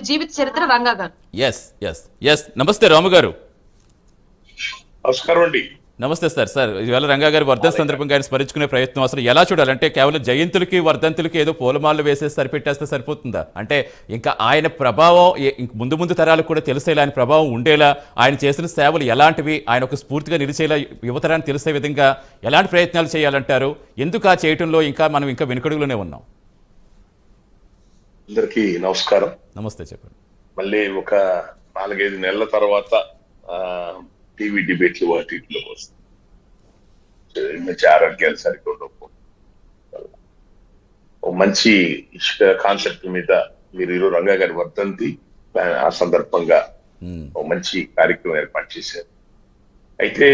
జీవిత చరిత్ర రంగా గారు yes yes yes నమస్తే రాము గారు. నమస్కారం అండి. నమస్తే సార్ సార్. ఇవాళ రంగా గారి వర్ధంతి సందర్భంగా ఆయన స్మరించుకునే ప్రయత్నం అసలు ఎలా చూడాలంటే కేవలం జయంతులకి వర్ధంతులకి ఏదో పూలమాలలు వేసేసి సరిపెట్టేస్తే సరిపోతుందా? అంటే ఇంకా ఆయన ప్రభావం ముందు ముందు తరాలకు కూడా తెలిసేలా ఆయన ప్రభావం ఉండేలా ఆయన చేసిన సేవలు ఎలాంటివి ఆయన ఒక స్ఫూర్తిగా నిలిచేలా యువతరాన్ని తెలిసే విధంగా ఎలాంటి ప్రయత్నాలు చేయాలంటారు? ఎందుకు ఆ చేయటంలో ఇంకా మనం ఇంకా వెనుకడుగులోనే ఉన్నాం? అందరికీ నమస్కారం. నమస్తే చెప్పండి. మళ్ళీ ఒక నాలుగైదు నెలల తర్వాత ఆ, టీవీ డిబేట్లు వాటిలో వస్తాయి మధ్య ఆరోగ్యాలు సరిగ్గా ఉండకపోవడం మంచి కాన్సెప్ట్ మీద మీరు ఈరోజు రంగా గారి వర్ధంతి ఆ- సందర్భంగా ఓ మంచి కార్యక్రమం ఏర్పాటు చేశారు. అయితే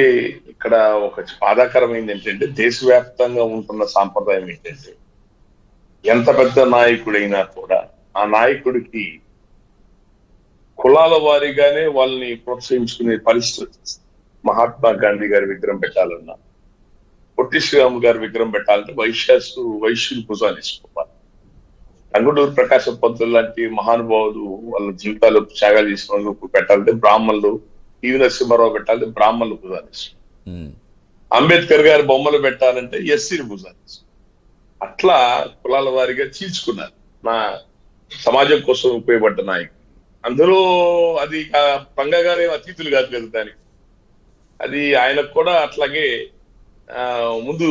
ఇక్కడ ఒక బాధాకరమైంది ఏంటంటే దేశవ్యాప్తంగా ఉంటున్న సాంప్రదాయం ఏంటంటే ఎంత పెద్ద నాయకుడైనా కూడా ఆ నాయకుడికి కులాల వారీగానే వాళ్ళని ప్రోత్సహించుకునే పరిస్థితి. మహాత్మా గాంధీ గారి విగ్రహం పెట్టాలన్నా పొట్టి శ్రీరామ్ గారి విగ్రహం పెట్టాలంటే వైశ్యాసు వైశ్యులు భుజాలు తీసుకోవాలి రంగుడూరు ప్రకాశం పంతులు లాంటి మహానుభావులు వాళ్ళ జీవితాలు త్యాగాలు చేసిన వాళ్ళు పెట్టాలంటే బ్రాహ్మణులు టీవీ నరసింహారావు పెట్టాలంటే బ్రాహ్మణులు భుజాలు అంబేద్కర్ గారి బొమ్మలు పెట్టాలంటే ఎస్సీని భుజాలు అట్లా కులాల వారిగా చీల్చుకున్నారు. నా సమాజం కోసం ఉపయోగపడ్డ నాయకులు అందులో అది ఆ పంగ గారే అతిథులు కాదు కదా దానికి అది ఆయనకు కూడా అట్లాగే ఆ ముందు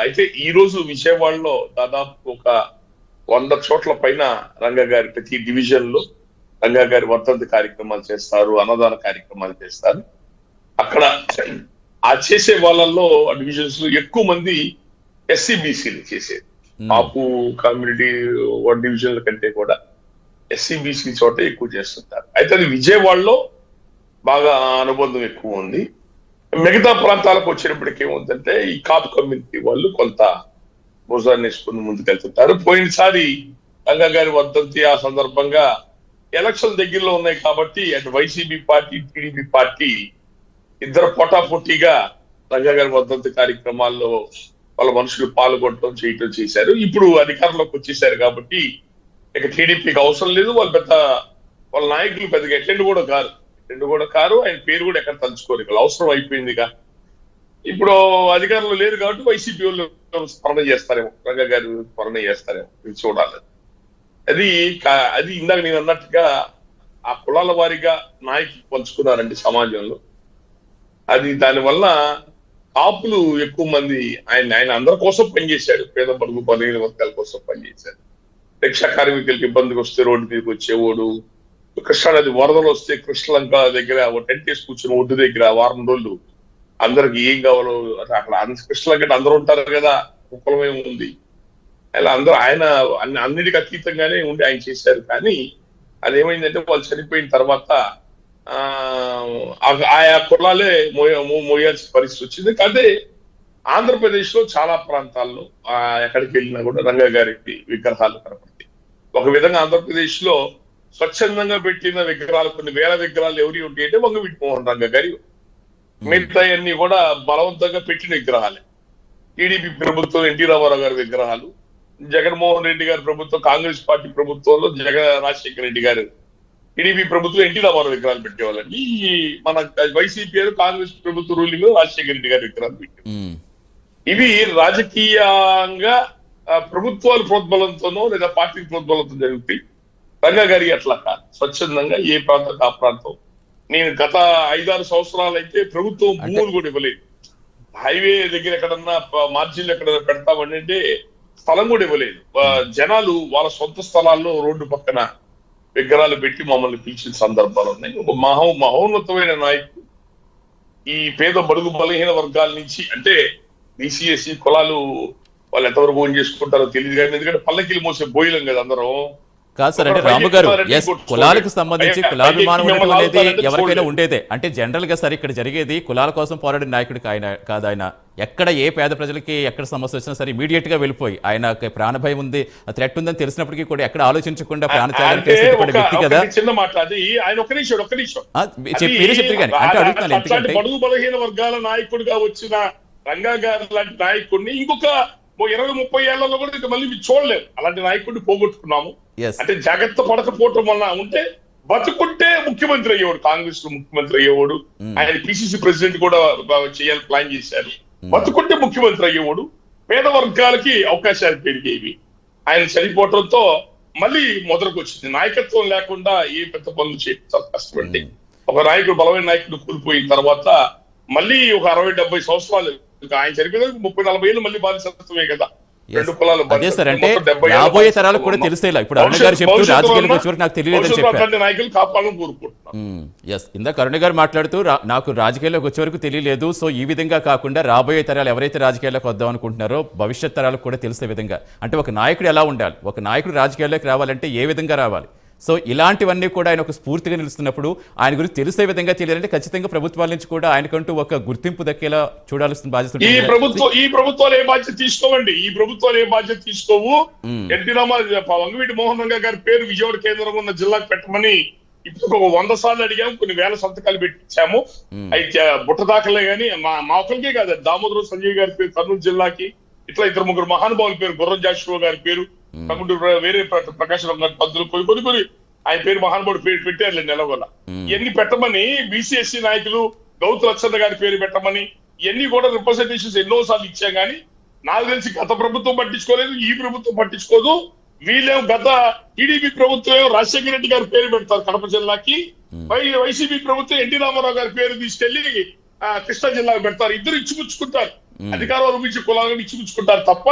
అయితే ఈ రోజు విజయవాడలో దాదాపు ఒక వంద చోట్ల పైన రంగ గారి ప్రతి డివిజన్లో రంగా గారి వర్తంతి కార్యక్రమాలు చేస్తారు అన్నదాన కార్యక్రమాలు చేస్తారు. అక్కడ ఆ చేసే వాళ్ళల్లో డివిజన్స్లో ఎక్కువ మంది ఎస్సీబీసీలు చేసేది. Hmm. ఆపు కమ్యూనిటీ వన్ డివిజన్ల కంటే కూడా ఎస్సీ బీసీ చోట ఎక్కువ చేస్తుంటారు. అయితే అది విజయవాడలో బాగా అనుబంధం ఎక్కువ ఉంది. మిగతా ప్రాంతాలకు వచ్చినప్పటికీ ఏముందంటే ఈ కాపు కమ్యూనిటీ వాళ్ళు కొంత భుజాన్ని వేసుకుని ముందుకెళ్తుంటారు. పోయినసారి గంగా గారి వర్ధంతి ఆ సందర్భంగా ఎలక్షన్ దగ్గరలో ఉన్నాయి కాబట్టి అటు వైసీపీ పార్టీ టీడీపీ పార్టీ ఇద్దరు పోటాపోటీగా రంగా గారి వర్ధంతి కార్యక్రమాల్లో వాళ్ళ మనుషులు పాల్గొనడం చేయటం చేశారు. ఇప్పుడు అధికారంలోకి వచ్చేసారు కాబట్టి ఇక టీడీపీకి అవసరం లేదు. వాళ్ళు పెద్ద వాళ్ళ నాయకులు పెద్దగా ఎట్లెండు కూడా కారు ఎట్లెండు కూడా కారు. ఆయన పేరు కూడా ఎక్కడ తలుచుకోరు. ఇక అవసరం అయిపోయిందిగా ఇప్పుడు అధికారంలో లేరు కాబట్టి వైసీపీ వాళ్ళు స్మరణ చేస్తారేమో. రంగా గారు స్మరణ చేస్తారేమో. ఇది చూడాలి. అది కా- అది ఇందాక నేను అన్నట్టుగా ఆ కులాల వారిగా నాయకులు పంచుకున్నారండి సమాజంలో. అది దానివల్ల కాపులు ఎక్కువ మంది ఆయన ఆయన అందరి కోసం పనిచేశాడు. పేద బడుగు బలహీన వర్గాల కోసం పనిచేశాడు. రిక్షా కార్మికులకి ఇబ్బందికి వస్తే రోడ్డు మీదకి వచ్చేవాడు. కృష్ణానది వరదలు వస్తే కృష్ణలంక దగ్గర ఓ టెంట్ వేసి కూర్చుని ఒడ్డు దగ్గర వారం రోజులు అందరికి ఏం కావాలో అక్కడ కృష్ణలంక అందరూ ఉంటారు కదా కులమే ఉంది. అలా అందరూ ఆయన అన్ని అన్నిటికీ అతీతంగానే ఉండి ఆయన చేశారు. కానీ అదేమైందంటే వాళ్ళు చనిపోయిన తర్వాత ఆయా కులాలే మోయ మో- మోయాల్సిన పరిస్థితి వచ్చింది. అదే ఆంధ్రప్రదేశ్లో చాలా ప్రాంతాల్లో ఎక్కడికి వెళ్ళినా కూడా రంగ గారి విగ్రహాలు కనపడతాయి. ఒక విధంగా ఆంధ్రప్రదేశ్లో స్వచ్ఛందంగా పెట్టిన విగ్రహాలు కొన్ని వేల విగ్రహాలు ఎవరి ఉంటాయి అంటే వంగవీటి మోహన్ రంగ గారి. మిగతా అన్ని కూడా బలవంతంగా పెట్టిన విగ్రహాలే. టీడీపీ ప్రభుత్వం ఎన్టీ రామారావు గారి విగ్రహాలు జగన్మోహన్ రెడ్డి గారి ప్రభుత్వం కాంగ్రెస్ పార్టీ ప్రభుత్వంలో జగన్ రాజశేఖర రెడ్డి గారు టీడీపీ ప్రభుత్వం ఎన్టీ రామారావు విగ్రహాలు పెట్టేవాళ్ళండి. ఈ మన వైసీపీ కాంగ్రెస్ ప్రభుత్వ రూలింగ్లో రాజశేఖర రెడ్డి గారి విగ్రహాలు పెట్టారు. ఇవి రాజకీయంగా ప్రభుత్వాల ప్రోద్బలంతోనో లేదా పార్టీ ప్రోద్బలంతో జరుగుతాయి రంగా గారి అట్లా కాదు. స్వచ్ఛందంగా ఏ ప్రాంతం ఆ ప్రాంతం. నేను గత ఐదారు సంవత్సరాలు అయితే ప్రభుత్వం భూములు కూడా ఇవ్వలేదు. హైవే దగ్గర ఎక్కడన్నా మార్జిన్లు ఎక్కడన్నా పెడతామని అంటే స్థలం కూడా ఇవ్వలేదు. జనాలు వాళ్ళ సొంత స్థలాల్లో రోడ్డు పక్కన విగ్రహాలు పెట్టి మమ్మల్ని పిలిచిన సందర్భాలు ఉన్నాయి. ఒక మహో మహోన్నతమైన నాయకుడు ఈ పేద బడుగు బలహీన వర్గాల నుంచి అంటే బీసీఎస్సీ కులాలు వాళ్ళు ఎంతవరకు ఓన్ చేసుకుంటారో తెలియదు కానీ ఎందుకంటే పల్లకిలు మోసే బోయిలం కదా అందరం. కాదు సార్ అంటే రాము గారు ఎస్. కులాలకు సంబంధించి కులాభిమానం అనేది ఎవరికైనా చూడలేదు. ఉండేదే. అంటే జనరల్గా సార్ ఇక్కడ జరిగేది కులాల కోసం పోరాడిన నాయకుడికి ఆయన కాదు ఆయన. ఎక్కడ ఏ పేద ప్రజలకి ఎక్కడ సమస్య వచ్చినా సరే ఇమీడియట్గా వెళ్ళిపోయి ఆయన ప్రాణభయం ఉంది థ్రెట్ ఉందని తెలిసినప్పటికీ కూడా ఎక్కడ ఆలోచించకుండా ప్రాణత్యాగం అంటే చేసి ఒక- వ్యక్తి కదా. చిన్న ఆయన నిమిషం నిమిషం. మీరే చెప్తారు కానీ అంటే అడుగుతున్నాను ఎందుకంటే బడుగు బలహీన వర్గాల నాయకుడిగా వచ్చిన రంగా గారు లాంటి నాయకుడిని ఇంకొక ఇరవై ముప్పై ఏళ్ళలో కూడా ఇంకా మళ్ళీ మీరు చూడలేరు అలాంటి నాయకుడిని పోగొట్టుకున్నాము. అంటే జాగ్రత్త పడకపోవటం వల్ల ఉంటే బతుకుంటే ముఖ్యమంత్రి అయ్యేవాడు కాంగ్రెస్లో ముఖ్యమంత్రి అయ్యేవాడు ఆయన పిసిసి ప్రెసిడెంట్ కూడా చేయాలని ప్లాన్ చేశారు. బతుకుంటే ముఖ్యమంత్రి అయ్యేవాడు పేద వర్గాలకి అవకాశాలు పెరిగేవి. ఆయన చనిపోవటంతో మళ్ళీ మొదలకు వచ్చింది నాయకత్వం లేకుండా ఏ పెద్ద పనులు చేయడం కష్టపడి ఒక నాయకుడు బలమైన నాయకుడు కూలిపోయిన తర్వాత మళ్ళీ ఒక అరవై డెబ్బై సంవత్సరాలు ఆయన చనిపోయిన ముప్పై నలభై ఏళ్ళు మళ్ళీ బాధిసత్వమే కదా. అదే సార్ అంటే మొత్తం 70 ఏళ్ళ రాబోయే తరాలకు కూడా. తెలిసేలా ఇప్పుడు అరుణ గారు చెప్తూ రాజకీయాలకు వచ్చేవరకు నాకు తెలియలేదని చెప్పారు. ఎస్ ఇందాక అరుణ గారు మాట్లాడుతూ నాకు రాజకీయాల్లోకి వచ్చే వరకు తెలియలేదు. సో ఈ విధంగా కాకుండా రాబోయే తరాలు ఎవరైతే రాజకీయాల్లోకి వద్దాం అనుకుంటున్నారో భవిష్యత్ తరాలకు కూడా తెలిసే విధంగా. అంటే ఒక నాయకుడు ఎలా ఉండాలి? ఒక నాయకుడు రాజకీయాల్లోకి రావాలంటే ఏ విధంగా రావాలి? సో ఇలాంటివన్నీ కూడా ఆయన ఒక స్ఫూర్తిగా నిలుస్తున్నప్పుడు ఆయన గురించి తెలిసే విధంగా తెలియాలంటే ఖచ్చితంగా ప్రభుత్వాల నుంచి కూడా ఆయనకంటూ ఒక గుర్తింపు దక్కేలా చూడాల్సిన బాధ్యత ఈ. ప్రభుత్వం ఈ ప్రభుత్వాలు ఏ బాధ్యత తీసుకోవండి? ఈ ప్రభుత్వాలు ఏ బాధ్యత తీసుకోవు? ఎన్టీ వంగవీటి మోహన్ రంగా గారి పేరు విజయవాడ కేంద్రం ఉన్న జిల్లాకు పెట్టమని ఇప్పుడు ఒక వంద సార్లు అడిగాము కొన్ని వేల సంతకాలు పెట్టించాము అయితే బుట్ట దాఖలే గాని మా మా ఒక్కరికే కాదు దామోదరం సంజయ్ గారి పేరు కర్నూలు జిల్లాకి ఇట్లా ఇద్దరు ముగ్గురు మహానుభావుల పేరు గుర్రం జాషువా గారి పేరు కమ్ముడు వేరే ప్ర- ప్రకాశ్ పద్ధతులు కొన్ని కొన్ని కొన్ని ఆయన పేరు మహానుభావుడు పేరు పెట్టారు నెలవల్ల ఇవన్నీ పెట్టమని బీసీఎస్సీ నాయకులు గౌతు లచ్చన్న గారి పేరు పెట్టమని ఇవన్నీ కూడా రిప్రజెంటేషన్స్ ఎన్నో సార్లు ఇచ్చాం కానీ నాకు తెలిసి గత ప్రభుత్వం పట్టించుకోలేదు ఈ ప్రభుత్వం పట్టించుకోదు. వీళ్ళేం గత టీడీపీ ప్రభుత్వం రాజశేఖర రెడ్డి గారి పేరు పెడతారు కడప జిల్లాకి. వైసీపీ ప్రభుత్వం ఎన్టీ రామారావు గారి పేరు తీసుకెళ్ళి ఆ, కృష్ణా జిల్లాకు పెడతారు. ఇద్దరు ఇచ్చిపుచ్చుకుంటారు. అధికారం అనుభవించే కులాలను ఇచ్చిపుచ్చుకుంటారు తప్ప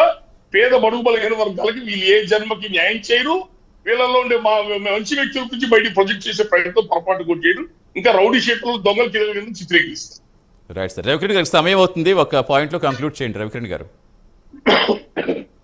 పేద బడుగు బలహీన వర్గాలకి వీళ్ళు ఏ జన్మకి న్యాయం చేయరు. వీళ్ళలో ఉండే మా మంచి వ్యక్తుల గురించి బయటికి ప్రొజెక్ట్ చేసే ప్రయత్నం పొరపాటు కూడా చేయరు. ఇంకా రౌడీ షీట్లు దొంగల కింద చిత్రీకరిస్తారు. రైట్ సార్ రవికిరణ్ గారికి సమయం అవుతుంది. ఒక పాయింట్లో కంక్లూడ్ చేయండి. రవికిరణ్ గారు.